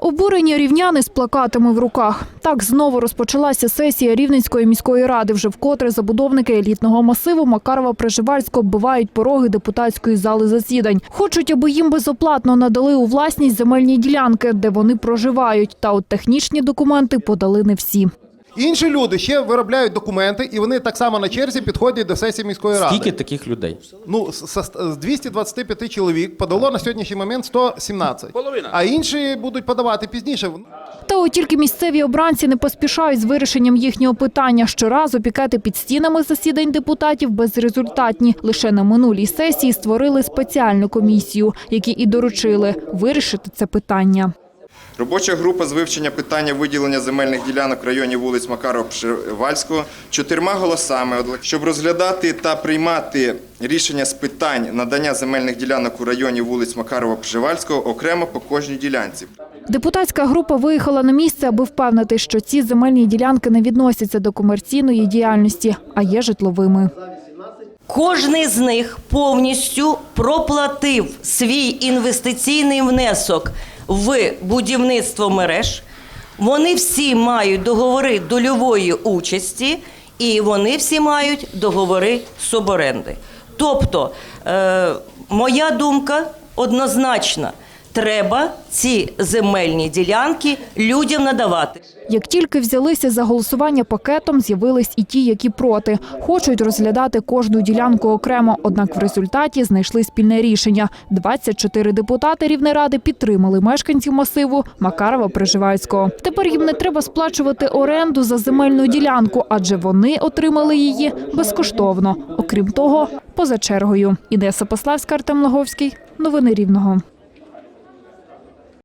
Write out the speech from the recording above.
Обурені рівняни з плакатами в руках. Так знову розпочалася сесія Рівненської міської ради. Вже вкотре забудовники елітного масиву Макарова Приживальського оббивають пороги депутатської зали засідань. Хочуть, аби їм безоплатно надали у власність земельні ділянки, де вони проживають. Та от технічні документи подали не всі. Інші люди ще виробляють документи, і вони так само на черзі підходять до сесії міської ради. Скільки таких людей? Ну, з, з- з 225 чоловік подало на сьогоднішній момент 117. Половина. А інші будуть подавати пізніше. Та от тільки місцеві обранці не поспішають з вирішенням їхнього питання. Щоразу пікети під стінами засідань депутатів безрезультатні. Лише на минулій сесії створили спеціальну комісію, які і доручили вирішити це питання. Робоча група з вивчення питання виділення земельних ділянок в районі вулиць Макарова Пшивальського чотирма голосами, щоб розглядати та приймати рішення з питань надання земельних ділянок у районі вулиць Макарова Пшивальського окремо по кожній ділянці. Депутатська група виїхала на місце, аби впевнити, що ці земельні ділянки не відносяться до комерційної діяльності, а є житловими. Кожний з них повністю проплатив свій інвестиційний внесок в будівництво мереж. Вони всі мають договори дольової участі, і вони всі мають договори суборенди. Тобто, е, моя думка однозначна: треба ці земельні ділянки людям надавати. Як тільки взялися за голосування пакетом, з'явились і ті, які проти. Хочуть розглядати кожну ділянку окремо, однак в результаті знайшли спільне рішення. 24 депутати Рівнеради підтримали мешканців масиву Макарова Приживальського. Тепер їм не треба сплачувати оренду за земельну ділянку, адже вони отримали її безкоштовно. Окрім того, поза чергою. Інеса Пославська, Артем Лаговський. Новини Рівного.